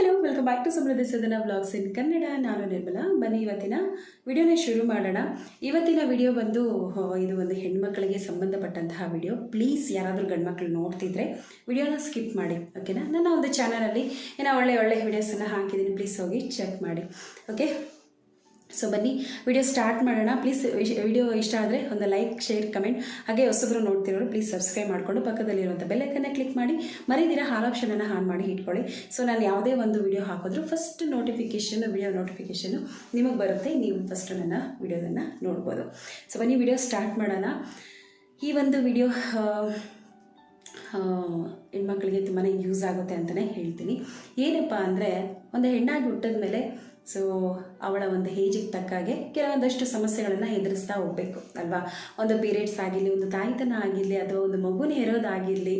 Hello welcome back to Samruddhi Sadana vlogs in Kannada. ನಾನು ನಿರ್ಮಲಾ. ಬನ್ನಿ ಇವತ್ತಿನ ವಿಡಿಯೋನ ಶುರು ಮಾಡೋಣ. ಇವತ್ತಿನ ವಿಡಿಯೋ ಬಂದು ಇದು ಒಂದು ಹೆಣ್ಮಕ್ಳಿಗೆ ಸಂಬಂಧಪಟ್ಟಂತಹ ವಿಡಿಯೋ. ಪ್ಲೀಸ್ ಯಾರಾದರೂ ಗಂಡ್ಮಕ್ಳು ನೋಡ್ತಿದ್ರೆ ವಿಡಿಯೋನ ಸ್ಕಿಪ್ ಮಾಡಿ ಓಕೆನಾ ನನ್ನ ಒಂದು ಚಾನಲಲ್ಲಿ ಏನೋ ಒಳ್ಳೆ ಒಳ್ಳೆ ವಿಡಿಯೋಸನ್ನು ಹಾಕಿದ್ದೀನಿ ಪ್ಲೀಸ್ ಹೋಗಿ ಚೆಕ್ ಮಾಡಿ ಓಕೆ ಸೊ ಬನ್ನಿ ವಿಡಿಯೋ ಸ್ಟಾರ್ಟ್ ಮಾಡೋಣ. ಪ್ಲೀಸ್ ವಿಡಿಯೋ ಇಷ್ಟ ಆದರೆ ಒಂದು ಲೈಕ್ ಶೇರ್ ಕಮೆಂಟ್ ಹಾಗೆ ಹೊಸಬ್ರು ನೋಡ್ತಿರೋರು ಪ್ಲೀಸ್ ಸಬ್ಸ್ಕ್ರೈಬ್ ಮಾಡಿಕೊಂಡು ಪಕ್ಕದಲ್ಲಿರುವಂಥ ಬೆಲ್ಲೈಕನ್ನ ಕ್ಲಿಕ್ ಮಾಡಿ. ಮರಿದಿರ ಹಾಲ್ ಆಪ್ಷನನ್ನು ಆನ್ ಮಾಡಿ ಇಟ್ಕೊಳ್ಳಿ. ಸೊ ನಾನು ಯಾವುದೇ ಒಂದು ವಿಡಿಯೋ ಹಾಕಿದ್ರು ಫಸ್ಟ್ ನೋಟಿಫಿಕೇಷನ್ ವಿಡಿಯೋ ನೋಟಿಫಿಕೇಷನ್ನು ನಿಮಗೆ ಬರುತ್ತೆ. ನೀವು ಫಸ್ಟ್ ನನ್ನ ವಿಡಿಯೋದನ್ನು ನೋಡ್ಬೋದು. ಸೊ ಬನ್ನಿ ವಿಡಿಯೋ ಸ್ಟಾರ್ಟ್ ಮಾಡೋಣ. ಈ ಒಂದು ವಿಡಿಯೋ ಹೆಣ್ಮಕ್ಳಿಗೆ ತುಂಬಾ ಯೂಸ್ ಆಗುತ್ತೆ ಅಂತಲೇ ಹೇಳ್ತೀನಿ. ಏನಪ್ಪ ಅಂದರೆ, ಒಂದು ಹೆಣ್ಣಾಗಿ ಹುಟ್ಟಿದ ಮೇಲೆ ಸೊ ಅವಳ ಒಂದು ಹೇಜಿಗೆ ತಕ್ಕ ಹಾಗೆ ಕೆಲವೊಂದಷ್ಟು ಸಮಸ್ಯೆಗಳನ್ನು ಎದುರಿಸ್ತಾ ಹೋಗಬೇಕು, ಅಲ್ವಾ? ಒಂದು ಪೀರಿಯಡ್ಸ್ ಆಗಿರಲಿ, ಒಂದು ತಾಯಿತನ ಆಗಿರಲಿ, ಅಥವಾ ಒಂದು ಮಗುನ ಇರೋದಾಗಿರಲಿ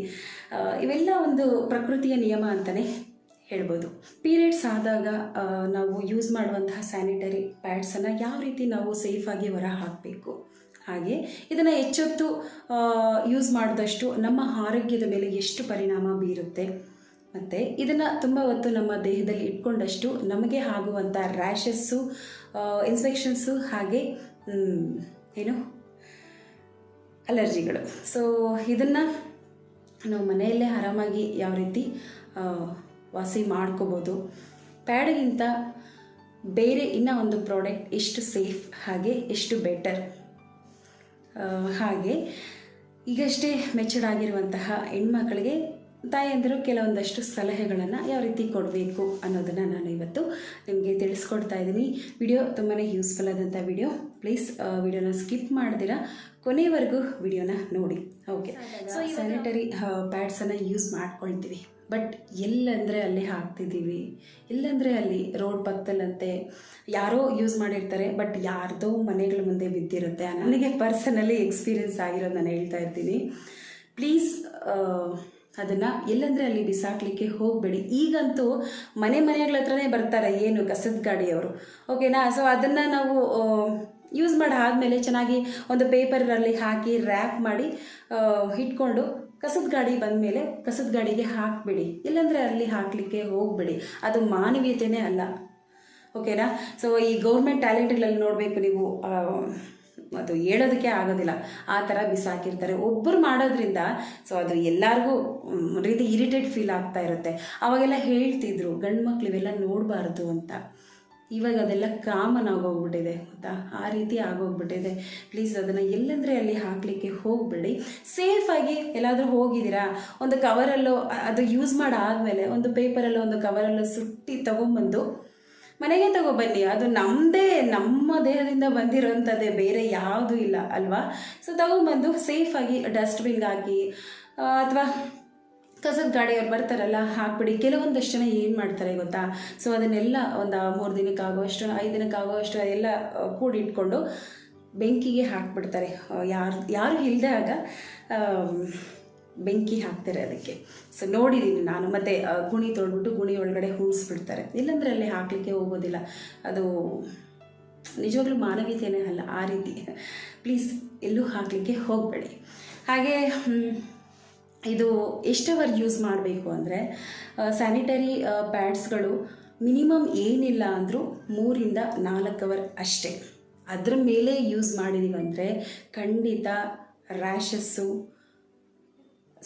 ಇವೆಲ್ಲ ಒಂದು ಪ್ರಕೃತಿಯ ನಿಯಮ ಅಂತಲೇ ಹೇಳ್ಬೋದು. ಪೀರಿಯಡ್ಸ್ ಆದಾಗ ನಾವು ಯೂಸ್ ಮಾಡುವಂತಹ ಸ್ಯಾನಿಟರಿ ಪ್ಯಾಡ್ಸನ್ನು ಯಾವ ರೀತಿ ನಾವು ಸೇಫಾಗಿ ಹೊರ ಹಾಕಬೇಕು ಹಾಗೆ ಇದನ್ನು ಹೆಚ್ಚೊತ್ತು ಯೂಸ್ ಮಾಡಿದಷ್ಟು ನಮ್ಮ ಆರೋಗ್ಯದ ಮೇಲೆ ಎಷ್ಟು ಪರಿಣಾಮ ಬೀರುತ್ತೆ? ಮತ್ತು ಇದನ್ನು ತುಂಬ ಹೊತ್ತು ನಮ್ಮ ದೇಹದಲ್ಲಿ ಇಟ್ಕೊಂಡಷ್ಟು ನಮಗೆ ಆಗುವಂಥ ರ್ಯಾಷಸ್ಸು ಇನ್ಫೆಕ್ಷನ್ಸು ಹಾಗೆ ಏನು? ಅಲರ್ಜಿಗಳು ಸೊ ಇದನ್ನು ನಾವು ಮನೆಯಲ್ಲೇ ಆರಾಮಾಗಿ ಯಾವ ರೀತಿ ವಾಸಿ ಮಾಡ್ಕೋಬೋದು. ಪ್ಯಾಡ್ಗಿಂತ ಬೇರೆ ಇನ್ನೂ ಒಂದು ಪ್ರಾಡಕ್ಟ್ ಎಷ್ಟು ಸೇಫ್ ಹಾಗೆ ಎಷ್ಟು ಬೆಟರ್ ಹಾಗೆ ಈಗಷ್ಟೇ ಮೆಚೂರ್ಡ್ ಆಗಿರುವಂತಹ ಹೆಣ್ಮಕ್ಳಿಗೆ ತಾಯಂದಿರು ಕೆಲವೊಂದಷ್ಟು ಸಲಹೆಗಳನ್ನು ಯಾವ ರೀತಿ ಕೊಡಬೇಕು ಅನ್ನೋದನ್ನು ನಾನು ಇವತ್ತು ನಿಮಗೆ ತಿಳಿಸ್ಕೊಡ್ತಾ ಇದ್ದೀನಿ. ವಿಡಿಯೋ ತುಂಬಾ ಯೂಸ್ಫುಲ್ ಆದಂಥ ವಿಡಿಯೋ. ಪ್ಲೀಸ್ ವಿಡಿಯೋನ ಸ್ಕಿಪ್ ಮಾಡ್ದಿರಾ. ಕೊನೆವರೆಗೂ ವಿಡಿಯೋನ ನೋಡಿ. ಓಕೆ ಸೊ ಈ ಸ್ಯಾನಿಟರಿ ಪ್ಯಾಡ್ಸನ್ನು ಯೂಸ್ ಮಾಡ್ಕೊಳ್ತೀವಿ. ಬಟ್ ಎಲ್ಲಂದರೆ ಅಲ್ಲಿ ಹಾಕ್ತಿದ್ದೀವಿ. ಎಲ್ಲಂದರೆ ಅಲ್ಲಿ ರೋಡ್ ಪಕ್ಕದಲ್ಲಂತೆ ಯಾರೋ ಯೂಸ್ ಮಾಡಿರ್ತಾರೆ ಬಟ್ ಯಾರ್ದೋ ಮನೆಗಳ ಮುಂದೆ ಬಿದ್ದಿರುತ್ತೆ. ನನಗೆ ಪರ್ಸನಲಿ ಎಕ್ಸ್ಪೀರಿಯನ್ಸ್ ಆಗಿರೋದು ನಾನು ಹೇಳ್ತಾ ಇರ್ತೀನಿ. ಪ್ಲೀಸ್ ಅದನ್ನು ಎಲ್ಲಂದರೆ ಅಲ್ಲಿ ಬಿಸಾಕ್ಲಿಕ್ಕೆ ಹೋಗಬೇಡಿ. ಈಗಂತೂ ಮನೆ ಮನೆಗಳ ಹತ್ರನೇ ಬರ್ತಾರೆ ಏನು ಕಸದ ಗಾಡಿಯವರು. ಓಕೆನಾ ಸೊ ಅದನ್ನು ನಾವು ಯೂಸ್ ಮಾಡಿ ಆದಮೇಲೆ ಚೆನ್ನಾಗಿ ಒಂದು ಪೇಪರಲ್ಲಿ ಹಾಕಿ ರ್ಯಾಪ್ ಮಾಡಿ ಇಟ್ಕೊಂಡು ಕಸದ ಗಾಡಿ ಬಂದಮೇಲೆ ಕಸದ ಗಾಡಿಗೆ ಹಾಕಬೇಡಿ. ಇಲ್ಲಾಂದರೆ ಅಲ್ಲಿ ಹಾಕಲಿಕ್ಕೆ ಹೋಗಬೇಡಿ. ಅದು ಮಾನವೀಯತೆಯೇ ಅಲ್ಲ. ಓಕೆನಾ ಸೊ ಈ ಗೌರ್ಮೆಂಟ್ ಟ್ಯಾಲೆಂಟ್ಗಳಲ್ಲಿ ನೋಡಬೇಕು ನೀವು ಅದು ಹೇಳೋದಕ್ಕೆ ಆಗೋದಿಲ್ಲ. ಆ ಥರ ಬಿಸಾಕಿರ್ತಾರೆ. ಒಬ್ಬರು ಮಾಡೋದ್ರಿಂದ ಸೊ ಅದು ಎಲ್ಲರಿಗೂ ರೀತಿ ಇರಿಟೇಟ್ ಫೀಲ್ ಆಗ್ತಾ ಇರುತ್ತೆ. ಅವಾಗೆಲ್ಲ ಹೇಳ್ತಿದ್ರು, ಗಂಡು ಮಕ್ಳು ಇವೆಲ್ಲ ನೋಡಬಾರ್ದು ಅಂತ. ಇವಾಗ ಅದೆಲ್ಲ ಕಾಮನ್ ಆಗೋಗ್ಬಿಟ್ಟಿದೆ, ಗೊತ್ತಾ? ಆ ರೀತಿ ಆಗೋಗ್ಬಿಟ್ಟಿದೆ. ಪ್ಲೀಸ್ ಅದನ್ನು ಎಲ್ಲಂದರೆ ಅಲ್ಲಿ ಹಾಕಲಿಕ್ಕೆ ಹೋಗಬೇಡಿ. ಸೇಫಾಗಿ ಎಲ್ಲಾದರೂ ಹೋಗಿದ್ದೀರಾ? ಒಂದು ಕವರಲ್ಲೋ ಅದು ಯೂಸ್ ಮಾಡಾದಮೇಲೆ, ಒಂದು ಪೇಪರಲ್ಲೋ ಒಂದು ಕವರಲ್ಲೋ ಸುಟ್ಟಿ ತೊಗೊಂಬಂದು ಮನೆಗೆ ತಗೊಬನ್ನಿ ಅದು ನಮ್ಮದೇ ನಮ್ಮ ದೇಹದಿಂದ ಬಂದಿರೋಂಥದ್ದೇ, ಬೇರೆ ಯಾವುದೂ ಇಲ್ಲ, ಅಲ್ವಾ? ಸೊ ತಗೊಂಬಂದು ಸೇಫಾಗಿ ಡಸ್ಟ್ಬಿನ್ಗೆ ಹಾಕಿ ಅಥವಾ ಕಸದ ಗಾಡಿಯವ್ರು ಬರ್ತಾರಲ್ಲ, ಹಾಕ್ಬಿಡಿ. ಕೆಲವೊಂದಷ್ಟು ಜನ ಏನು ಮಾಡ್ತಾರೆ ಗೊತ್ತಾ? ಸೊ ಅದನ್ನೆಲ್ಲ ಒಂದು ಮೂರು ದಿನಕ್ಕೆ ಆಗೋಷ್ಟು ಐದು ದಿನಕ್ಕೆ ಆಗೋಷ್ಟು ಎಲ್ಲ ಕೂಡಿಟ್ಕೊಂಡು ಬೆಂಕಿಗೆ ಹಾಕ್ಬಿಡ್ತಾರೆ. ಯಾರು ಯಾರು ಇಲ್ಲದೆ ಆಗ ಬೆಂಕಿ ಹಾಕ್ತಾರೆ ಅದಕ್ಕೆ. ಸೊ ನೋಡಿದ್ದೀನಿ ನಾನು. ಮತ್ತೆ ಗುಣಿ ತೊಳ್ಬಿಟ್ಟು ಗುಣಿ ಒಳಗಡೆ ಹೂಣಿಸ್ಬಿಡ್ತಾರೆ ಇಲ್ಲಾಂದರೆ ಅಲ್ಲಿ ಹಾಕಲಿಕ್ಕೆ ಹೋಗೋದಿಲ್ಲ. ಅದು ನಿಜವಾಗ್ಲೂ ಮಾನವೀಯತೆಯೇ ಅಲ್ಲ, ಆ ರೀತಿ. ಪ್ಲೀಸ್ ಎಲ್ಲೂ ಹಾಕಲಿಕ್ಕೆ ಹೋಗಬೇಡಿ. ಹಾಗೆ ಇದು ಎಷ್ಟು ಅವರ್ ಯೂಸ್ ಮಾಡಬೇಕು ಅಂದರೆ ಸ್ಯಾನಿಟರಿ ಪ್ಯಾಡ್ಸ್ಗಳು ಮಿನಿಮಮ್ ಏನಿಲ್ಲ ಅಂದರೂ ಮೂರಿಂದ ನಾಲ್ಕು ಅವರ್ ಅಷ್ಟೇ. ಅದ್ರ ಮೇಲೆ ಯೂಸ್ ಮಾಡಿದೀವಿ ಅಂದರೆ ಖಂಡಿತ ರ್ಯಾಷಸ್ಸು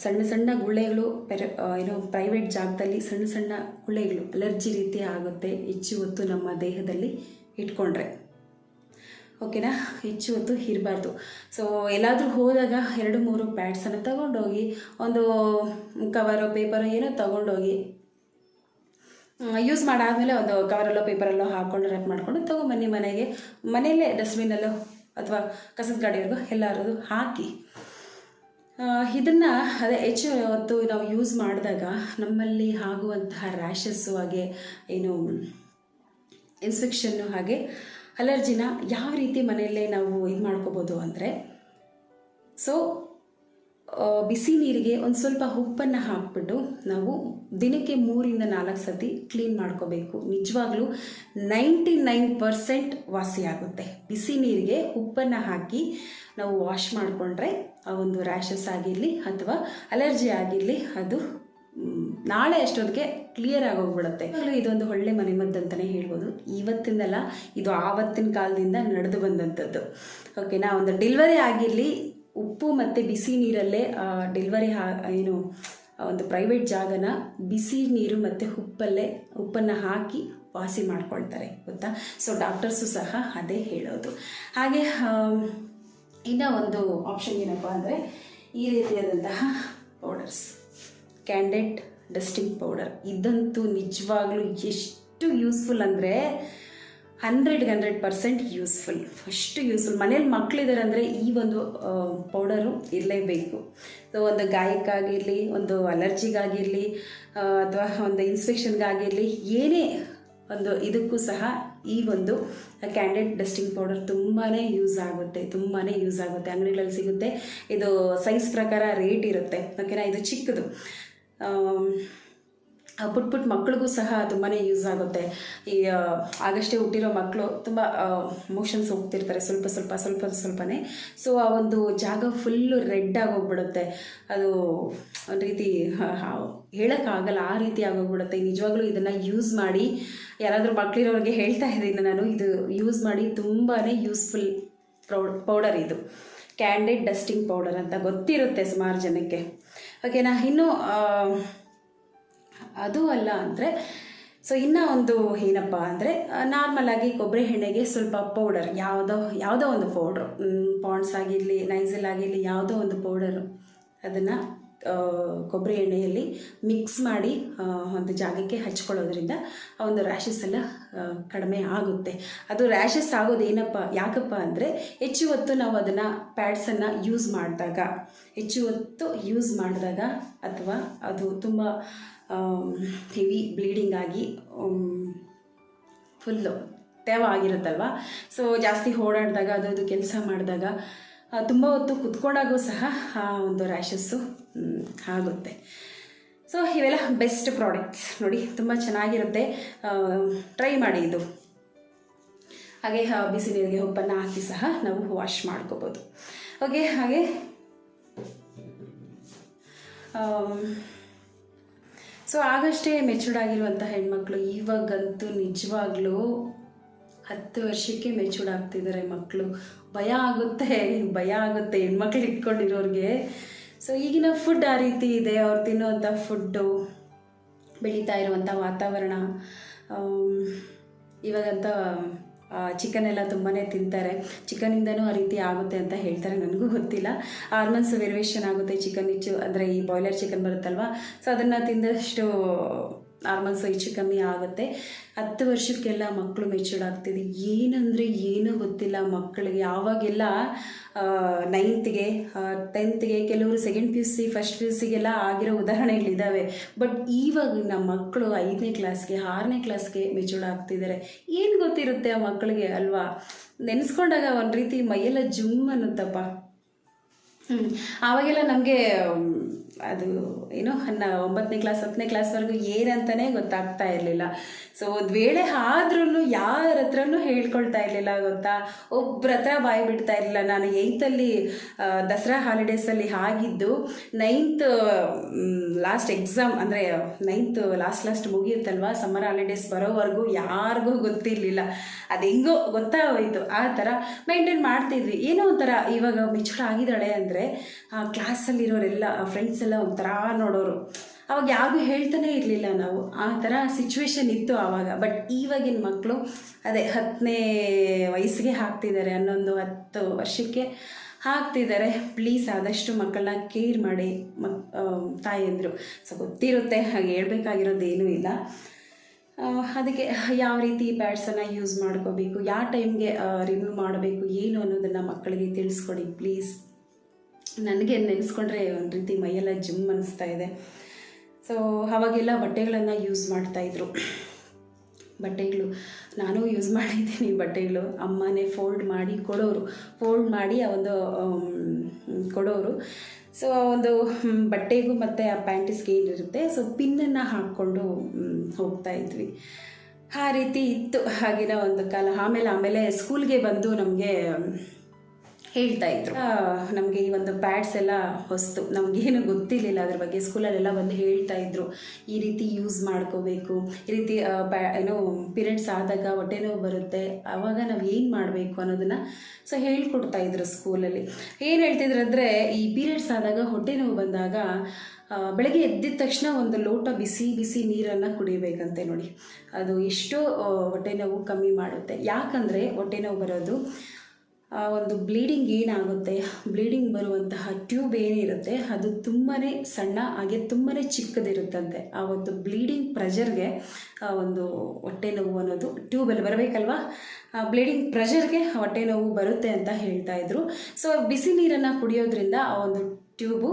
ಸಣ್ಣ ಸಣ್ಣ ಗುಳ್ಳೆಗಳು ಪೆರ ಏನೋ ಪ್ರೈವೇಟ್ ಜಾಗದಲ್ಲಿ ಸಣ್ಣ ಸಣ್ಣ ಗುಳ್ಳೆಗಳು ಅಲರ್ಜಿ ರೀತಿ ಆಗುತ್ತೆ, ಹೆಚ್ಚು ಹೊತ್ತು ನಮ್ಮ ದೇಹದಲ್ಲಿ ಇಟ್ಕೊಂಡ್ರೆ. ಓಕೆನಾ ಹೆಚ್ಚು ಹೊತ್ತು ಇರಬಾರ್ದು. ಸೊ ಎಲ್ಲಾದರೂ ಹೋದಾಗ ಎರಡು ಮೂರು ಪ್ಯಾಡ್ಸನ್ನು ತಗೊಂಡೋಗಿ, ಒಂದು ಕವರೋ ಪೇಪರೋ ಏನೋ ತಗೊಂಡೋಗಿ ಯೂಸ್ ಮಾಡಾದಮೇಲೆ ಒಂದು ಕವರಲ್ಲೋ ಪೇಪರಲ್ಲೋ ಹಾಕ್ಕೊಂಡು ರ್ಯಾಪ್ ಮಾಡಿಕೊಂಡು ತೊಗೊಂಬನ್ನಿ ಮನೆಗೆ. ಮನೆಯಲ್ಲೇ ಡಸ್ಟ್ಬಿನಲ್ಲೋ ಅಥವಾ ಕಸದ ಗಾಡಿಯವ್ರಿಗೂ ಎಲ್ಲರದು ಹಾಕಿ. ಇದನ್ನು ಅದೇ ಹೆಚ್ಚು ಹೊತ್ತು ನಾವು ಯೂಸ್ ಮಾಡಿದಾಗ ನಮ್ಮಲ್ಲಿ ಆಗುವಂತಹ ರ್ಯಾಷಸ್ಸು ಹಾಗೆ ಏನು ಇನ್ಸ್ಪೆಕ್ಷನ್ನು ಹಾಗೆ ಅಲರ್ಜಿನ ಯಾವ ರೀತಿ ಮನೆಯಲ್ಲೇ ನಾವು ಇದು ಮಾಡ್ಕೋಬೋದು ಅಂದರೆ ಸೊ ಬಿಸಿ ನೀರಿಗೆ ಒಂದು ಸ್ವಲ್ಪ ಉಪ್ಪನ್ನು ಹಾಕ್ಬಿಟ್ಟು ನಾವು ದಿನಕ್ಕೆ ಮೂರಿಂದ ನಾಲ್ಕು ಸತಿ ಕ್ಲೀನ್ ಮಾಡ್ಕೋಬೇಕು. ನಿಜವಾಗ್ಲೂ ನೈಂಟಿ ನೈನ್ ಪರ್ಸೆಂಟ್ ವಾಸಿ ಆಗುತ್ತೆ. ಬಿಸಿ ನೀರಿಗೆ ಉಪ್ಪನ್ನು ಹಾಕಿ ನಾವು ವಾಶ್ ಮಾಡಿಕೊಂಡ್ರೆ ಆ ಒಂದು ರ್ಯಾಷಸ್ ಆಗಿರಲಿ ಅಥವಾ ಅಲರ್ಜಿ ಆಗಿರಲಿ ಅದು ನಾಳೆ ಅಷ್ಟೊತ್ತಿಗೆ ಕ್ಲಿಯರ್ ಆಗೋಗ್ಬಿಡುತ್ತೆ. ಇದೊಂದು ಒಳ್ಳೆ ಮನೆಮದ್ದು ಅಂತಲೇ ಹೇಳ್ಬೋದು. ಇವತ್ತಿಂದಲ್ಲ, ಇದು ಆವತ್ತಿನ ಕಾಲದಿಂದ ನಡೆದು ಬಂದಂಥದ್ದು. ಓಕೆನಾ ಒಂದು ಡೆಲಿವರಿ ಆಗಿರಲಿ ಉಪ್ಪು ಮತ್ತು ಬಿಸಿ ನೀರಲ್ಲೇ ಡೆಲಿವರಿ ಹಾ, ಏನು ಒಂದು ಪ್ರೈವೇಟ್ ಜಾಗನ ಬಿಸಿ ನೀರು ಮತ್ತು ಉಪ್ಪಲ್ಲೇ, ಉಪ್ಪನ್ನು ಹಾಕಿ ವಾಸಿ ಮಾಡ್ಕೊಳ್ತಾರೆ, ಗೊತ್ತಾ? ಸೊ ಡಾಕ್ಟರ್ಸು ಸಹ ಅದೇ ಹೇಳೋದು. ಹಾಗೆ ಇನ್ನೂ ಒಂದು ಆಪ್ಷನ್ ಏನಪ್ಪ ಅಂದರೆ ಈ ರೀತಿಯಾದಂತಹ ಪೌಡರ್ಸ್ ಕ್ಯಾಂಡೆಡ್ ಡಸ್ಟಿಂಗ್ ಪೌಡರ್ ಇದಂತೂ ನಿಜವಾಗ್ಲೂ ಎಷ್ಟು ಯೂಸ್ಫುಲ್ ಅಂದರೆ ಹಂಡ್ರೆಡ್ಗೆ hundred percent useful. First useful. ಮನೇಲಿ ಮಕ್ಕಳಿದ್ದಾರೆ ಅಂದರೆ ಈ ಒಂದು ಪೌಡರು ಇರಲೇಬೇಕು. ಸೊ, ಒಂದು ಗಾಯಕ್ಕಾಗಿರಲಿ, ಒಂದು ಅಲರ್ಜಿಗಾಗಿರಲಿ ಅಥವಾ ಒಂದು ಇನ್ಸ್ಪೆಕ್ಷನ್ಗಾಗಿರಲಿ ಏನೇ ಒಂದು ಇದಕ್ಕೂ ಸಹ ಈ ಒಂದು ಕ್ಯಾಂಡೆಡ್ ಡಸ್ಟಿಂಗ್ ಪೌಡರ್ ತುಂಬಾ ಯೂಸ್ ಆಗುತ್ತೆ. ತುಂಬಾ ಯೂಸ್ ಆಗುತ್ತೆ. ಅಂಗಡಿಗಳಲ್ಲಿ ಸಿಗುತ್ತೆ. ಇದು ಸೈಜ್ ಪ್ರಕಾರ ರೇಟ್ ಇರುತ್ತೆ. ಓಕೆನಾ? ಇದು ಚಿಕ್ಕದು. ಪುಟ್ ಪುಟ್ ಮಕ್ಳಿಗೂ ಸಹ ತುಂಬಾ ಯೂಸ್ ಆಗುತ್ತೆ. ಈ ಆಗಷ್ಟೇ ಹುಟ್ಟಿರೋ ಮಕ್ಕಳು ತುಂಬ ಮೋಷನ್ಸ್ ಹೋಗ್ತಿರ್ತಾರೆ ಸ್ವಲ್ಪ ಸ್ವಲ್ಪ ಸ್ವಲ್ಪ ಸ್ವಲ್ಪನೇ. ಸೊ ಆ ಒಂದು ಜಾಗ ಫುಲ್ಲು ರೆಡ್ ಆಗೋಗ್ಬಿಡುತ್ತೆ. ಅದು ಒಂದು ರೀತಿ ಹೇಳೋಕ್ಕಾಗಲ್ಲ, ಆ ರೀತಿ ಆಗೋಗ್ಬಿಡುತ್ತೆ. ನಿಜವಾಗ್ಲೂ ಇದನ್ನು ಯೂಸ್ ಮಾಡಿ, ಯಾರಾದರೂ ಮಕ್ಕಳಿರೋರಿಗೆ ಹೇಳ್ತಾ ಇದ್ದೀನಿ ನಾನು, ಇದು ಯೂಸ್ ಮಾಡಿ ತುಂಬಾ ಯೂಸ್ಫುಲ್ ಪೌಡರ್ ಇದು. ಕ್ಯಾಂಡೆಡ್ ಡಸ್ಟಿಂಗ್ ಪೌಡರ್ ಅಂತ ಗೊತ್ತಿರುತ್ತೆ ಸುಮಾರು ಜನಕ್ಕೆ. ಓಕೆನಾ ಇನ್ನು ಅದು ಅಲ್ಲ ಅಂದರೆ ಸೊ ಇನ್ನೂ ಒಂದು ಏನಪ್ಪ ಅಂದರೆ ನಾರ್ಮಲಾಗಿ ಕೊಬ್ಬರಿ ಎಣ್ಣೆಗೆ ಸ್ವಲ್ಪ ಪೌಡರ್ ಯಾವುದೋ ಯಾವುದೋ ಒಂದು ಪೌಡ್ರು ಪಾಂಡ್ಸ್ ಆಗಿರಲಿ ನೈಸಲ್ ಆಗಿರಲಿ, ಯಾವುದೋ ಒಂದು ಪೌಡರು ಅದನ್ನು ಕೊಬ್ಬರಿ ಎಣ್ಣೆಯಲ್ಲಿ ಮಿಕ್ಸ್ ಮಾಡಿ ಒಂದು ಜಾಗಕ್ಕೆ ಹಚ್ಕೊಳ್ಳೋದ್ರಿಂದ ಆ ಒಂದು ರ್ಯಾಷಸ್ ಎಲ್ಲ ಕಡಿಮೆ ಆಗುತ್ತೆ. ಅದು ರ್ಯಾಷಸ್ ಆಗೋದು ಏನಪ್ಪ, ಯಾಕಪ್ಪ ಅಂದರೆ, ಹೆಚ್ಚು ಹೊತ್ತು ನಾವು ಅದನ್ನು ಪ್ಯಾಡ್ಸನ್ನು ಯೂಸ್ ಮಾಡಿದಾಗ, ಹೆಚ್ಚು ಹೊತ್ತು ಯೂಸ್ ಮಾಡಿದಾಗ ಅಥವಾ ಅದು ತುಂಬ ಹೆವಿ ಬ್ಲೀಡಿಂಗ್ ಆಗಿ ಫುಲ್ಲು ತೇವ ಆಗಿರುತ್ತಲ್ವ? ಸೊ ಜಾಸ್ತಿ ಓಡಾಡಿದಾಗ, ಅದು ಕೆಲಸ ಮಾಡಿದಾಗ ತುಂಬ ಹೊತ್ತು ಕುತ್ಕೊಂಡಾಗೂ ಸಹ ಆ ಒಂದು ರ್ಯಾಷಸ್ಸು ಆಗುತ್ತೆ. ಸೊ ಇವೆಲ್ಲ ಬೆಸ್ಟ್ ಪ್ರಾಡಕ್ಟ್ಸ್ ನೋಡಿ, ತುಂಬ ಚೆನ್ನಾಗಿರುತ್ತೆ. ಟ್ರೈ ಮಾಡಿ ಇದು. ಹಾಗೆ ಬಿಸಿ ನೀರಿಗೆ ಉಪ್ಪನ್ನು ಹಾಕಿ ಸಹ ನಾವು ವಾಶ್ ಮಾಡ್ಕೋಬೋದು. ಓಕೆ ಹಾಗೆ ಸೊ ಆಗಷ್ಟೇ ಮೆಚೂರ್ಡ್ ಆಗಿರುವಂಥ ಹೆಣ್ಮಕ್ಳು ಇವಾಗಂತೂ ನಿಜವಾಗ್ಲೂ ಹತ್ತು ವರ್ಷಕ್ಕೆ ಮೆಚೂರ್ಡ್ ಆಗ್ತಿದ್ದಾರೆ ಮಕ್ಕಳು ಭಯ ಆಗುತ್ತೆ ಭಯ ಆಗುತ್ತೆ ಹೆಣ್ಮಕ್ಳು ಇಟ್ಕೊಂಡಿರೋರಿಗೆ. ಸೊ ಈಗಿನ ಫುಡ್ ಆ ರೀತಿ ಇದೆ, ಅವ್ರು ತಿನ್ನುವಂಥ ಫುಡ್ಡು ಬೆಳೀತಾ ಇರುವಂಥ ವಾತಾವರಣ. ಇವಾಗಂತ ಚಿಕನ್ ಎಲ್ಲ ತುಂಬಾ ತಿಂತಾರೆ. ಚಿಕನಿಂದನೂ ಆ ರೀತಿ ಆಗುತ್ತೆ ಅಂತ ಹೇಳ್ತಾರೆ, ನನಗೂ ಗೊತ್ತಿಲ್ಲ. ಹಾರ್ಮೋನ್ಸ್ ವೇರಿಯೇಷನ್ ಆಗುತ್ತೆ ಚಿಕನ್ ಇಚ್ಚು, ಅಂದರೆ ಈ ಬಾಯ್ಲರ್ ಚಿಕನ್ ಬರುತ್ತಲ್ವ? ಸೊ ಅದನ್ನು ತಿಂದಷ್ಟು ಹಾರ್ಮೋನ್ಸ್ ಹೆಚ್ಚು ಕಮ್ಮಿ ಆಗುತ್ತೆ. ಹತ್ತು ವರ್ಷಕ್ಕೆಲ್ಲ ಮಕ್ಕಳು ಮೆಚೂರ್ಡ್ ಆಗ್ತಿದೆ. ಏನಂದರೆ ಏನೂ ಗೊತ್ತಿಲ್ಲ ಮಕ್ಕಳಿಗೆ ಆವಾಗೆಲ್ಲ ನೈನ್ತ್ಗೆ ಟೆಂತ್ಗೆ ಕೆಲವರು second P U C first P U ಸಿಗೆಲ್ಲ ಆಗಿರೋ ಉದಾಹರಣೆಗಳಿದ್ದಾವೆ. ಬಟ್ ಇವಾಗಿನ ಮಕ್ಕಳು ಐದನೇ ಕ್ಲಾಸ್ಗೆ ಆರನೇ ಕ್ಲಾಸ್ಗೆ ಮೆಚೂರ್ಡ್ ಆಗ್ತಿದ್ದಾರೆ. ಏನು ಗೊತ್ತಿರುತ್ತೆ ಆ ಮಕ್ಕಳಿಗೆ ಅಲ್ವಾ? ನೆನೆಸ್ಕೊಂಡಾಗ ಒಂದು ರೀತಿ ಮೈಯೆಲ್ಲ ಜುಮ್ ಅನ್ನುತ್ತಪ್ಪ. ಆವಾಗೆಲ್ಲ ನಮಗೆ ಅದು ಏನು ಹನ್ನ ಒಂಬತ್ತನೇ ಕ್ಲಾಸ್ ಹತ್ತನೇ ಕ್ಲಾಸ್ವರೆಗೂ ಏನಂತಲೇ ಗೊತ್ತಾಗ್ತಾ ಇರಲಿಲ್ಲ. ಸೊ ಒಂದು ವೇಳೆ ಆದ್ರೂ ಯಾರ ಹತ್ರನೂ ಹೇಳ್ಕೊಳ್ತಾ ಇರಲಿಲ್ಲ, ಗೊತ್ತಾ? ಒಬ್ಬರ ಹತ್ರ ಬಾಯಿ ಬಿಡ್ತಾ ಇರಲಿಲ್ಲ. ನಾನು ಏಯ್ತಲ್ಲಿ ದಸರಾ ಹಾಲಿಡೇಸಲ್ಲಿ ಆಗಿದ್ದು ನೈನ್ತ್ ಲಾಸ್ಟ್ ಎಕ್ಸಾಮ್ ಅಂದರೆ ನೈನ್ತ್ ಲಾಸ್ಟ್ ಲಾಸ್ಟ್ ಮುಗಿಯುತ್ತಲ್ವಾ? ಸಮ್ಮರ್ ಹಾಲಿಡೇಸ್ ಬರೋವರೆಗೂ ಯಾರಿಗೂ ಗೊತ್ತಿರಲಿಲ್ಲ. ಅದು ಹೆಂಗೋ ಗೊತ್ತಾಗೋಯ್ತು. ಆ ಥರ ಮೈಂಟೈನ್ ಮಾಡ್ತಿದ್ವಿ. ಏನೋ ಒಂಥರ ಇವಾಗ ಮೆಚೂರ್ಡ್ ಆಗಿದ್ದಾಳೆ ಅಂದರೆ, ಆ ಕ್ಲಾಸಲ್ಲಿರೋರೆಲ್ಲ ಫ್ರೆಂಡ್ಸ್ ಎಲ್ಲ ಒಂಥರ ನೋಡೋರು. ಅವಾಗ ಯಾರಿಗೂ ಹೇಳ್ತಾನೆ ಇರಲಿಲ್ಲ ನಾವು. ಆ ಥರ ಸಿಚುವೇಶನ್ ಇತ್ತು ಆವಾಗ. ಬಟ್ ಇವಾಗಿನ ಮಕ್ಕಳು ಅದೇ ಹತ್ತನೇ ವಯಸ್ಸಿಗೆ ಹಾಕ್ತಿದ್ದಾರೆ, ಹನ್ನೊಂದು, ಹತ್ತು ವರ್ಷಕ್ಕೆ ಹಾಕ್ತಿದ್ದಾರೆ. ಪ್ಲೀಸ್ ಆದಷ್ಟು ಮಕ್ಕಳನ್ನ ಕೇರ್ ಮಾಡಿ ಮಕ್ ತಾಯಿಯಂದರು ಸೊ ಗೊತ್ತಿರುತ್ತೆ, ಹಾಗೆ ಹೇಳ್ಬೇಕಾಗಿರೋದೇನೂ ಇಲ್ಲ. ಅದಕ್ಕೆ ಯಾವ ರೀತಿ ಪ್ಯಾಡ್ಸನ್ನು ಯೂಸ್ ಮಾಡ್ಕೋಬೇಕು, ಯಾವ ಟೈಮ್ಗೆ ರಿಮೂವ್ ಮಾಡಬೇಕು, ಏನು ಅನ್ನೋದನ್ನು ಮಕ್ಕಳಿಗೆ ತಿಳಿಸ್ಕೊಡಿ ಪ್ಲೀಸ್ ನನಗೆ ನೆನೆಸ್ಕೊಂಡ್ರೆ ಒಂದು ರೀತಿ ಮೈಯೆಲ್ಲ ಜಿಮ್ ಅನಿಸ್ತಾ ಇದೆ. ಸೊ ಅವಾಗೆಲ್ಲ ಬಟ್ಟೆಗಳನ್ನು ಯೂಸ್ ಮಾಡ್ತಾಯಿದ್ರು ಬಟ್ಟೆಗಳು, ನಾನು ಯೂಸ್ ಮಾಡಿದ್ದೀನಿ ಬಟ್ಟೆಗಳು. ಅಮ್ಮನೇ ಫೋಲ್ಡ್ ಮಾಡಿ ಕೊಡೋರು. ಫೋಲ್ಡ್ ಮಾಡಿ ಆ ಒಂದು ಕೊಡೋರು. ಸೊ ಆ ಒಂದು ಬಟ್ಟೆಗೂ ಮತ್ತು ಆ ಪ್ಯಾಂಟಿಸ್ಗೆ ಏನಿರುತ್ತೆ? ಸೊ ಪಿನ್ನನ್ನು ಹಾಕ್ಕೊಂಡು ಹೋಗ್ತಾ ಇದ್ವಿ. ಆ ರೀತಿ ಇತ್ತು ಆಗಿನ ಒಂದು ಕಾಲ. ಆಮೇಲೆ ಆಮೇಲೆ ಸ್ಕೂಲ್ಗೆ ಬಂದು ನಮಗೆ ಹೇಳ್ತಾ ಇದ್ರು. ನಮಗೆ ಈ ಒಂದು ಪ್ಯಾಡ್ಸ್ ಎಲ್ಲ ಹೊಸ್ತು. ನಮಗೇನು ಗೊತ್ತಿರಲಿಲ್ಲ ಅದ್ರ ಬಗ್ಗೆ. ಸ್ಕೂಲಲ್ಲೆಲ್ಲ ಬಂದು ಹೇಳ್ತಾ ಇದ್ರು. ಈ ರೀತಿ ಯೂಸ್ ಮಾಡ್ಕೋಬೇಕು. ಈ ರೀತಿ ಪ್ಯಾ ಏನೋ ಪೀರಿಯಡ್ಸ್ ಆದಾಗ ಹೊಟ್ಟೆ ನೋವು ಬರುತ್ತೆ. ಆವಾಗ ನಾವು ಏನು ಮಾಡಬೇಕು ಅನ್ನೋದನ್ನು ಸೊ ಹೇಳ್ಕೊಡ್ತಾ ಇದ್ರು ಸ್ಕೂಲಲ್ಲಿ. ಏನು ಹೇಳ್ತಿದ್ರು ಅಂದರೆ ಈ ಪೀರಿಯಡ್ಸ್ ಆದಾಗ ಹೊಟ್ಟೆ ನೋವು ಬಂದಾಗ ಬೆಳಗ್ಗೆ ಎದ್ದಿದ ತಕ್ಷಣ ಒಂದು ಲೋಟ ಬಿಸಿ ಬಿಸಿ ನೀರನ್ನು ಕುಡಿಬೇಕಂತೆ ನೋಡಿ. ಅದು ಎಷ್ಟೋ ಹೊಟ್ಟೆ ನೋವು ಕಮ್ಮಿ ಮಾಡುತ್ತೆ. ಯಾಕಂದರೆ ಹೊಟ್ಟೆ ನೋವು ಬರೋದು ಒಂದು ಬ್ಲೀಡಿಂಗ್ ಏನಾಗುತ್ತೆ? ಬ್ಲೀಡಿಂಗ್ ಬರುವಂತಹ ಟ್ಯೂಬ್ ಏನಿರುತ್ತೆ, ಅದು ತುಂಬಾ ಸಣ್ಣ ಹಾಗೆ ತುಂಬಾ ಚಿಕ್ಕದಿರುತ್ತಂತೆ. ಆ ಒಂದು ಬ್ಲೀಡಿಂಗ್ ಪ್ರೆಷರ್ಗೆ ಆ ಒಂದು ಹೊಟ್ಟೆ ನೋವು ಅನ್ನೋದು ಟ್ಯೂಬಲ್ಲಿ ಬರಬೇಕಲ್ವಾ? ಆ ಬ್ಲೀಡಿಂಗ್ ಪ್ರೆಷರ್ಗೆ ಹೊಟ್ಟೆ ನೋವು ಬರುತ್ತೆ ಅಂತ ಹೇಳ್ತಾ ಇದ್ರು. ಸೊ ಬಿಸಿ ನೀರನ್ನು ಕುಡಿಯೋದ್ರಿಂದ ಆ ಒಂದು ಟ್ಯೂಬು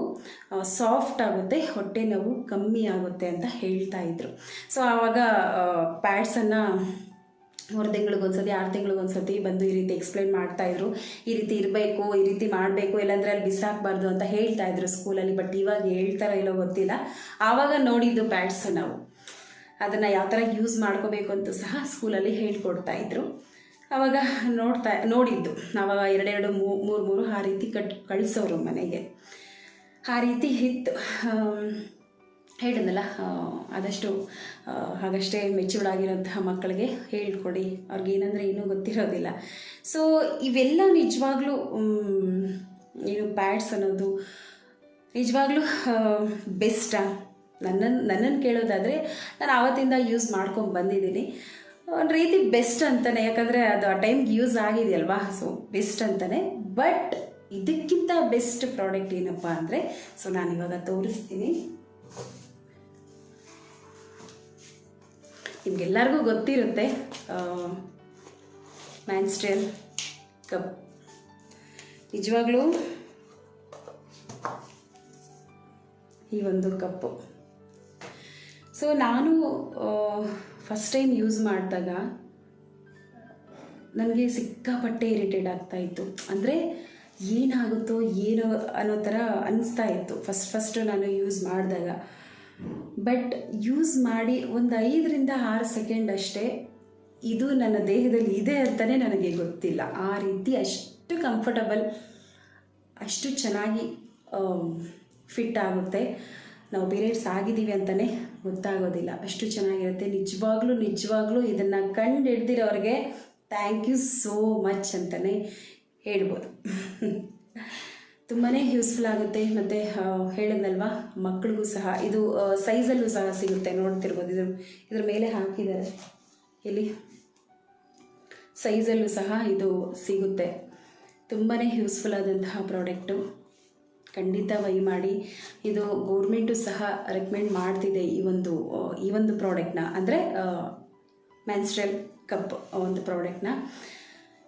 ಸಾಫ್ಟ್ ಆಗುತ್ತೆ, ಹೊಟ್ಟೆ ನೋವು ಕಮ್ಮಿ ಆಗುತ್ತೆ ಅಂತ ಹೇಳ್ತಾ ಇದ್ರು. ಸೊ ಆವಾಗ ಪ್ಯಾಡ್ಸನ್ನು ಮೂರು ತಿಂಗಳಿಗೊಂದ್ಸತಿ ಆರು ತಿಂಗಳಿಗೊಂದ್ಸತಿ ಬಂದು ಈ ರೀತಿ ಎಕ್ಸ್ಪ್ಲೈನ್ ಮಾಡ್ತಾಯಿದ್ರು ಈ ರೀತಿ ಇರಬೇಕು, ಈ ರೀತಿ ಮಾಡಬೇಕು, ಇಲ್ಲಾಂದರೆ ಅಲ್ಲಿ ಬಿಸಾಕಬಾರ್ದು ಅಂತ ಹೇಳ್ತಾ ಇದ್ರು ಸ್ಕೂಲಲ್ಲಿ ಬಟ್ ಇವಾಗ ಹೇಳ್ತಾರೋ ಇಲ್ಲೋ ಗೊತ್ತಿಲ್ಲ. ಆವಾಗ ನೋಡಿದ್ದು ಪ್ಯಾಡ್ಸ್ ನಾವು. ಅದನ್ನು ಯಾವ ಥರ ಯೂಸ್ ಮಾಡ್ಕೋಬೇಕು ಅಂತ ಸಹ ಸ್ಕೂಲಲ್ಲಿ ಹೇಳ್ಕೊಡ್ತಾ ಇದ್ರು. ಆವಾಗ ನೋಡ್ತಾ, ನೋಡಿದ್ದು. ಆವಾಗ ಎರಡೆರಡು ಮೂರು ಮೂರು ಆ ರೀತಿ ಕಟ್, ಕಳಿಸೋರು ಮನೆಗೆ. ಆ ರೀತಿ ಇತ್ತು. ಹೇಳಿದ್ನಲ್ಲ ಆದಷ್ಟು ಹಾಗಷ್ಟೇ ಮೆಚ್ಯೂರ್ಡ್ ಆಗಿರೋಂತಹ ಮಕ್ಕಳಿಗೆ ಹೇಳ್ಕೊಡಿ. ಅವ್ರಿಗೇನಂದರೆ ಏನೂ ಗೊತ್ತಿರೋದಿಲ್ಲ. ಸೊ ಇವೆಲ್ಲ ನಿಜವಾಗ್ಲೂ ಏನು ಪ್ಯಾಡ್ಸ್ ಅನ್ನೋದು, ನಿಜವಾಗ್ಲೂ ಬೆಸ್ಟಾ? ನನ್ನನ್ನು ನನ್ನನ್ನು ಕೇಳೋದಾದರೆ, ನಾನು ಆವತ್ತಿಂದ ಯೂಸ್ ಮಾಡ್ಕೊಂಡು ಬಂದಿದ್ದೀನಿ. ಒಂದು ರೀತಿ ಬೆಸ್ಟ್ ಅಂತಲೇ ಯಾಕಂದರೆ ಅದು ಆ ಟೈಮ್ಗೆ ಯೂಸ್ ಆಗಿದೆಯಲ್ವಾ? ಸೊ ಬೆಸ್ಟ್ ಅಂತಲೇ ಬಟ್ ಇದಕ್ಕಿಂತ ಬೆಸ್ಟ್ ಪ್ರಾಡಕ್ಟ್ ಏನಪ್ಪ ಅಂದರೆ ಸೊ ನಾನು ಇವಾಗ ತೋರಿಸ್ತೀನಿ. ನಿಮ್ಗೆಲ್ಲರಿಗೂ ಗೊತ್ತಿರುತ್ತೆ ಮ್ಯಾನ್ಸ್ಟೇಲ್ ಕಪ್ ನಿಜವಾಗ್ಲೂ ಈ ಒಂದು ಕಪ್ಪು ಸೊ ನಾನು ಫಸ್ಟ್ ಟೈಮ್ ಯೂಸ್ ಮಾಡಿದಾಗ ನನಗೆ ಸಿಕ್ಕಾಪಟ್ಟೆ ಇರಿಟೇಟ್ ಆಗ್ತಾ ಇತ್ತು. ಅಂದರೆ ಏನಾಗುತ್ತೋ ಏನೋ ಅನ್ನೋ ಥರ ಅನಿಸ್ತಾ ಇತ್ತು. ಫಸ್ಟ್ ಫಸ್ಟು ನಾನು ಯೂಸ್ ಮಾಡಿದಾಗ ಬಟ್ ಯೂಸ್ ಮಾಡಿ ಒಂದು ಐದರಿಂದ ಆರು ಸೆಕೆಂಡ್ ಅಷ್ಟೇ ಇದು ನನ್ನ ದೇಹದಲ್ಲಿ ಇದೆ ಅಂತಲೇ ನನಗೆ ಗೊತ್ತಿಲ್ಲ. ಆ ರೀತಿ ಅಷ್ಟು ಕಂಫರ್ಟಬಲ್ ಅಷ್ಟು ಚೆನ್ನಾಗಿ ಫಿಟ್ ಆಗುತ್ತೆ. ನಾವು ಪೀರಿಯಡ್ಸ್ ಆಗಿದ್ದೀವಿ ಅಂತಲೇ ಗೊತ್ತಾಗೋದಿಲ್ಲ. ಅಷ್ಟು ಚೆನ್ನಾಗಿರುತ್ತೆ. ನಿಜವಾಗ್ಲೂ ನಿಜವಾಗ್ಲೂ ಇದನ್ನು ಕಂಡು ಹಿಡ್ದಿರೋರಿಗೆ ಥ್ಯಾಂಕ್ ಯು ಸೋ ಮಚ್ ಅಂತಲೇ ಹೇಳ್ಬೋದು. ತುಂಬಾ ಯೂಸ್ಫುಲ್ ಆಗುತ್ತೆ ಮತ್ತು ಹೇಳಿದ್ನಲ್ವಾ ಮಕ್ಕಳಿಗೂ ಸಹ, ಇದು ಸೈಜಲ್ಲೂ ಸಹ ಸಿಗುತ್ತೆ, ನೋಡ್ತಿರ್ಬೋದು. ಇದ್ರ ಇದ್ರ ಮೇಲೆ ಹಾಕಿದ್ದಾರೆ. ಇಲ್ಲಿ ಸೈಜಲ್ಲೂ ಸಹ ಇದು ಸಿಗುತ್ತೆ. ತುಂಬಾ ಯೂಸ್ಫುಲ್ ಆದಂತಹ ಪ್ರಾಡಕ್ಟು ಖಂಡಿತ ವೈ ಮಾಡಿ. ಇದು ಗೌರ್ಮೆಂಟು ಸಹ ರೆಕಮೆಂಡ್ ಮಾಡ್ತಿದೆ ಈ ಒಂದು ಈ ಒಂದು ಪ್ರಾಡಕ್ಟ್ನ ಅಂದರೆ ಮ್ಯಾನ್ಸ್ಟ್ರಲ್ ಕಪ್ ಒಂದು ಪ್ರಾಡಕ್ಟ್ನ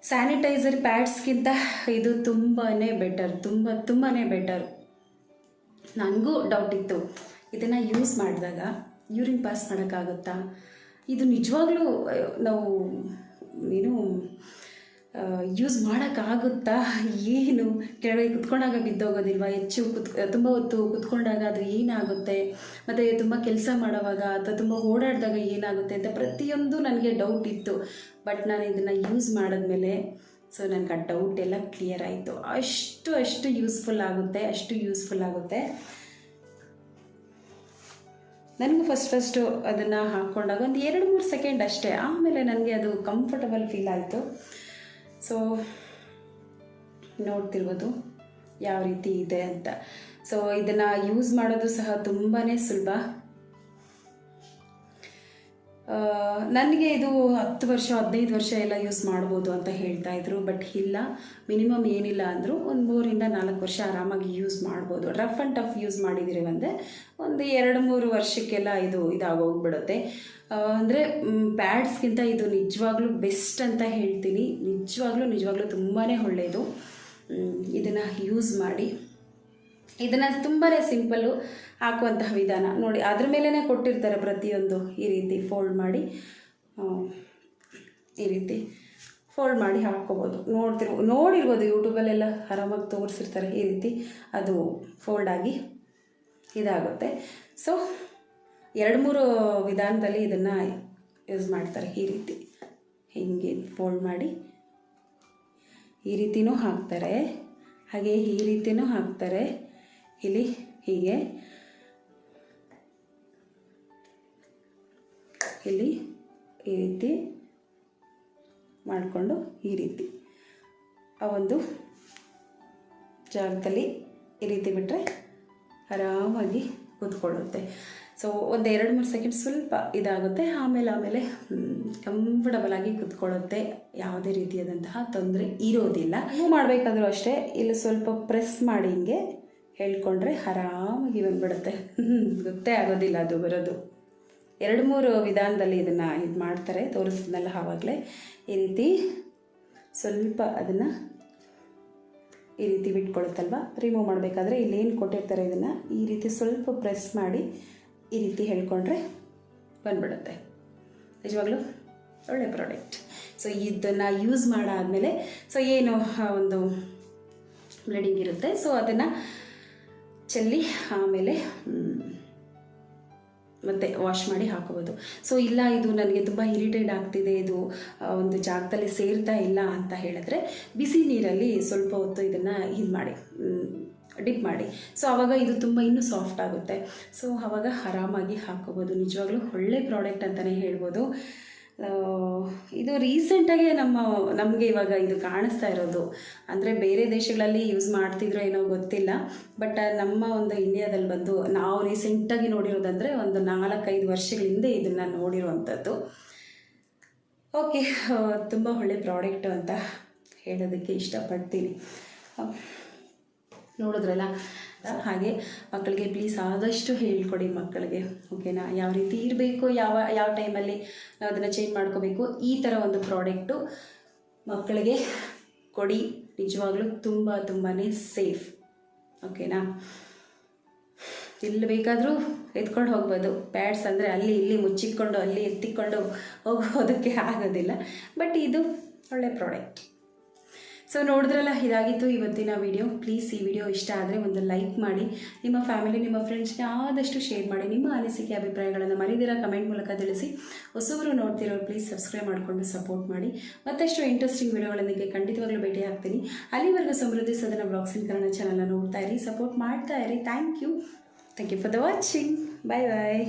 ಸ್ಯಾನಿಟೈಸರ್ ಪ್ಯಾಡ್ಸ್ಗಿಂತ ಇದು ತುಂಬಾ ಬೆಟರ್ ತುಂಬ ತುಂಬಾ ಬೆಟರ್ ನನಗೂ ಡೌಟ್ ಇತ್ತು. ಇದನ್ನು ಯೂಸ್ ಮಾಡಿದಾಗ ಯೂರಿನ್ ಪಾಸ್ ಮಾಡೋಕ್ಕಾಗುತ್ತಾ? ಇದು ನಿಜವಾಗ್ಲೂ ನಾವು, ಏನು ಯೂಸ್ ಮಾಡೋಕ್ಕಾಗುತ್ತಾ? ಏನು? ಕೆಳಗೆ ಕುತ್ಕೊಂಡಾಗ ಬಿದ್ದೋಗೋದಿಲ್ವಾ? ಹೆಚ್ಚು ಕುತ್, ತುಂಬ ಹೊತ್ತು ಕುತ್ಕೊಂಡಾಗ ಅದು ಏನಾಗುತ್ತೆ? ಮತ್ತು ತುಂಬ ಕೆಲಸ ಮಾಡೋವಾಗ ಅಥವಾ ತುಂಬ ಓಡಾಡಿದಾಗ ಏನಾಗುತ್ತೆ ಅಂತ ಪ್ರತಿಯೊಂದು ನನಗೆ ಡೌಟ್ ಇತ್ತು. ಬಟ್ ನಾನು ಇದನ್ನು ಯೂಸ್ ಮಾಡಿದ್ಮೇಲೆ ಸೊ ನನಗೆ ಆ ಡೌಟ್ ಎಲ್ಲ ಕ್ಲಿಯರ್ ಆಯಿತು. ಅಷ್ಟು ಅಷ್ಟು ಯೂಸ್ಫುಲ್ ಆಗುತ್ತೆ, ಅಷ್ಟು ಯೂಸ್ಫುಲ್ ಆಗುತ್ತೆ. ನನಗೂ ಫಸ್ಟ್ ಫಸ್ಟು ಅದನ್ನು ಹಾಕ್ಕೊಂಡಾಗ ಒಂದು ಎರಡು ಮೂರು ಸೆಕೆಂಡ್ ಅಷ್ಟೇ. ಆಮೇಲೆ ನನಗೆ ಅದು ಕಂಫರ್ಟಬಲ್ ಫೀಲ್ ಆಯಿತು. ಸೊ ನೋಡ್ತಿರ್ಬೋದು ಯಾವ ರೀತಿ ಇದೆ ಅಂತ. ಸೊ ಇದನ್ನು ಯೂಸ್ ಮಾಡೋದು ಸಹ ತುಂಬಾ ಸುಲಭ. ನನಗೆ ಇದು ಹತ್ತು ವರ್ಷ, ಹದಿನೈದು ವರ್ಷ ಎಲ್ಲ ಯೂಸ್ ಮಾಡ್ಬೋದು ಅಂತ ಹೇಳ್ತಾ ಇದ್ರು ಬಟ್ ಇಲ್ಲ. ಮಿನಿಮಮ್ ಏನಿಲ್ಲ ಅಂದರೂ ಒಂದು ಮೂರಿಂದ ನಾಲ್ಕು ವರ್ಷ ಆರಾಮಾಗಿ ಯೂಸ್ ಮಾಡ್ಬೋದು. ರಫ್ ಆ್ಯಂಡ್ ಟಫ್ ಯೂಸ್ ಮಾಡಿದಿರಿ ಒಂದೇ ಒಂದು ಎರಡು, ಮೂರು ವರ್ಷಕ್ಕೆಲ್ಲ ಇದು ಇದಾಗೋಗ್ಬಿಡುತ್ತೆ. ಅಂದರೆ ಪ್ಯಾಡ್ಸ್ಗಿಂತ ಇದು ನಿಜವಾಗ್ಲೂ ಬೆಸ್ಟ್ ಅಂತ ಹೇಳ್ತೀನಿ. ನಿಜವಾಗ್ಲೂ ನಿಜವಾಗ್ಲೂ ತುಂಬಾ ಒಳ್ಳೆಯದು ಇದನ್ನು ಯೂಸ್ ಮಾಡಿ. ಇದನ್ನು ತುಂಬಾ ಸಿಂಪಲ್ಲು ಹಾಕುವಂತಹ ವಿಧಾನ. ನೋಡಿ, ಅದ್ರ ಮೇಲೇ ಕೊಟ್ಟಿರ್ತಾರೆ ಪ್ರತಿಯೊಂದು ಈ ರೀತಿ ಫೋಲ್ಡ್ ಮಾಡಿ. ಈ ರೀತಿ ಫೋಲ್ಡ್ ಮಾಡಿ ಹಾಕ್ಕೋಬೋದು. ನೋಡ್ತಿರ್ಬೋದು ನೋಡಿರ್ಬೋದು ಯೂಟ್ಯೂಬಲ್ಲೆಲ್ಲ ಆರಾಮಾಗಿ ತೋರಿಸಿರ್ತಾರೆ ಈ ರೀತಿ. ಅದು ಫೋಲ್ಡ್ ಆಗಿ ಇದಾಗುತ್ತೆ. ಸೊ ಎರಡು ಮೂರು ವಿಧಾನದಲ್ಲಿ ಇದನ್ನು ಯೂಸ್ ಮಾಡ್ತಾರೆ ಈ ರೀತಿ. ಹೀಗೆ ಫೋಲ್ಡ್ ಮಾಡಿ ಈ ರೀತಿಯೂ ಹಾಕ್ತಾರೆ. ಹಾಗೆ ಈ ರೀತಿಯೂ ಹಾಕ್ತಾರೆ. ಇಲ್ಲಿ ಹೀಗೆ. ಇಲ್ಲಿ ಈ ರೀತಿ ಮಾಡಿಕೊಂಡು ಈ ರೀತಿ. ಆ ಒಂದು ಜಾಗದಲ್ಲಿ ಈ ರೀತಿ ಬಿಟ್ಟರೆ ಆರಾಮಾಗಿ ಕೂತ್ಕೊಳ್ಳುತ್ತೆ. ಸೊ ಒಂದು ಎರಡು ಮೂರು ಸೆಕೆಂಡ್ ಸ್ವಲ್ಪ ಇದಾಗುತ್ತೆ. ಆಮೇಲೆ ಆಮೇಲೆ ಕಂಫರ್ಟಬಲ್ ಆಗಿ ಕೂತ್ಕೊಳ್ಳುತ್ತೆ. ಯಾವುದೇ ರೀತಿಯಾದಂತಹ ತೊಂದರೆ ಇರೋದಿಲ್ಲ. ಮಾಡಬೇಕಾದ್ರೂ ಅಷ್ಟೇ, ಇಲ್ಲಿ ಸ್ವಲ್ಪ ಪ್ರೆಸ್ ಮಾಡಿ ಹಿಂಗೆ. ಹೇಳ್ಕೊಂಡ್ರೆ ಆರಾಮಾಗಿ ಬಂದ್ಬಿಡುತ್ತೆ. ಗೊತ್ತೇ ಆಗೋದಿಲ್ಲ ಅದು ಬರೋದು. ಎರಡು ಮೂರು ವಿಧಾನದಲ್ಲಿ ಇದನ್ನು ಇದು ಮಾಡ್ತಾರೆ, ತೋರಿಸಿದ್ನಲ್ಲ ಆವಾಗಲೇ. ಈ ರೀತಿ ಸ್ವಲ್ಪ ಅದನ್ನು ಈ ರೀತಿ ಬಿಟ್ಕೊಳುತ್ತಲ್ವ? ರಿಮೂವ್ ಮಾಡಬೇಕಾದ್ರೆ ಇಲ್ಲೇನು ಕೊಟ್ಟಿರ್ತಾರೆ ಇದನ್ನು, ಈ ರೀತಿ ಸ್ವಲ್ಪ ಪ್ರೆಸ್ ಮಾಡಿ ಈ ರೀತಿ ಹೇಳ್ಕೊಂಡ್ರೆ ಬಂದ್ಬಿಡುತ್ತೆ. ನಿಜವಾಗ್ಲೂ ಒಳ್ಳೆ ಪ್ರಾಡಕ್ಟ್ ಸೊ ಇದನ್ನು ಯೂಸ್ ಮಾಡಾದಮೇಲೆ ಸೊ ಏನು ಒಂದು ಬ್ಲೀಡಿಂಗ್ ಇರುತ್ತೆ. ಸೊ ಅದನ್ನು ಚೆಲ್ಲಿ ಆಮೇಲೆ ಮತ್ತು ವಾಶ್ ಮಾಡಿ ಹಾಕೋಬೋದು. ಸೊ ಇಲ್ಲ, ಇದು ನನಗೆ ತುಂಬ ಇರಿಟೇಟ್ ಆಗ್ತಿದೆ. ಇದು ಒಂದು ಜಾಗದಲ್ಲಿ ಸೇರ್ತಾ ಇಲ್ಲ ಅಂತ ಹೇಳಿದ್ರೆ ಬಿಸಿ ನೀರಲ್ಲಿ ಸ್ವಲ್ಪ ಹೊತ್ತು ಇದನ್ನು ಇದು ಮಾಡಿ ಡಿಪ್ ಮಾಡಿ. ಸೊ ಆವಾಗ ಇದು ತುಂಬ ಇನ್ನೂ ಸಾಫ್ಟ್ ಆಗುತ್ತೆ. ಸೊ ಆವಾಗ ಆರಾಮಾಗಿ ಹಾಕೋಬೋದು. ನಿಜವಾಗ್ಲೂ ಒಳ್ಳೆ ಪ್ರಾಡಕ್ಟ್ ಅಂತಲೇ ಹೇಳ್ಬೋದು. ಇದು ರೀಸೆಂಟಾಗಿ ನಮ್ಮ, ನಮಗೆ ಇವಾಗ ಇದು ಕಾಣಿಸ್ತಾ ಇರೋದು. ಅಂದರೆ ಬೇರೆ ದೇಶಗಳಲ್ಲಿ ಯೂಸ್ ಮಾಡ್ತಿದ್ರೋ ಏನೋ ಗೊತ್ತಿಲ್ಲ ಬಟ್ ನಮ್ಮ ಒಂದು ಇಂಡಿಯಾದಲ್ಲಿ ಬಂದು ನಾವು ರೀಸೆಂಟಾಗಿ ನೋಡಿರೋದಂದರೆ ಒಂದು ನಾಲ್ಕೈದು ವರ್ಷಗಳ ಹಿಂದೆ ಇದನ್ನು ನೋಡಿರುವಂಥದ್ದು. ಓಕೆ ತುಂಬ ಒಳ್ಳೆ ಪ್ರಾಡಕ್ಟು ಅಂತ ಹೇಳೋದಕ್ಕೆ ಇಷ್ಟಪಡ್ತೀನಿ. ನೋಡಿದ್ರಲ್ಲ? ಹಾಗೆ ಮಕ್ಕಳಿಗೆ ಪ್ಲೀಸ್ ಆದಷ್ಟು ಹೇಳ್ಕೊಡಿ ಮಕ್ಕಳಿಗೆ ಓಕೆನಾ ಯಾವ ರೀತಿ ಇರಬೇಕು, ಯಾವ ಯಾವ ಟೈಮಲ್ಲಿ ನಾವು ಅದನ್ನು ಚೇಂಜ್ ಮಾಡ್ಕೋಬೇಕು, ಈ ಥರ ಒಂದು ಪ್ರಾಡಕ್ಟು ಮಕ್ಕಳಿಗೆ ಕೊಡಿ. ನಿಜವಾಗ್ಲೂ ತುಂಬ ತುಂಬಾ ಸೇಫ್ ಓಕೆನಾ ಎಲ್ಲಿ ಬೇಕಾದರೂ ಎತ್ಕೊಂಡು ಹೋಗ್ಬೋದು. ಪ್ಯಾಡ್ಸ್ ಅಂದರೆ ಅಲ್ಲಿ ಇಲ್ಲಿ ಮುಚ್ಚಿಕೊಂಡು ಅಲ್ಲಿ ಎತ್ತಿಕೊಂಡು ಹೋಗೋದಕ್ಕೆ ಆಗೋದಿಲ್ಲ. ಬಟ್ ಇದು ಒಳ್ಳೆ ಪ್ರಾಡಕ್ಟ್ ಸೊ ನೋಡಿದ್ರಲ್ಲ, ಇದಾಗಿತ್ತು ಇವತ್ತಿನ ವಿಡಿಯೋ ಪ್ಲೀಸ್ ಈ ವಿಡಿಯೋ ಇಷ್ಟ ಆದರೆ ಒಂದು ಲೈಕ್ ಮಾಡಿ. ನಿಮ್ಮ ಫ್ಯಾಮಿಲಿ ನಿಮ್ಮ ಫ್ರೆಂಡ್ಸ್ಗೆ ಆದಷ್ಟು ಶೇರ್ ಮಾಡಿ. ನಿಮ್ಮ ಅನಿಸಿಕೆ, ಅಭಿಪ್ರಾಯಗಳನ್ನು ಮರಿದಿರ ಕಮೆಂಟ್ ಮೂಲಕ ತಿಳಿಸಿ. ಹೊಸಬರು ನೋಡ್ತಿರೋರು ಪ್ಲೀಸ್ ಸಬ್ಸ್ಕ್ರೈಬ್ ಮಾಡಿಕೊಂಡು ಸಪೋರ್ಟ್ ಮಾಡಿ. ಮತ್ತಷ್ಟು ಇಂಟ್ರೆಸ್ಟಿಂಗ್ ವಿಡಿಯೋಗಳೊಂದಿಗೆ ಖಂಡಿತವಾಗ್ಲೂ ಭೇಟಿ ಆಗ್ತೀನಿ. ಅಲ್ಲಿವರೆಗೂ ಸಮೃದ್ಧಿ ಸದನ ಬ್ಲಾಗ್ಸ್ ಇನ್ ಕನ್ನಡ ಚಾನಲ್ನ ನೋಡ್ತಾ ಇರಿ ಸಪೋರ್ಟ್ ಮಾಡ್ತಾ ಇರಿ. Thank you thank you for the watching bye bye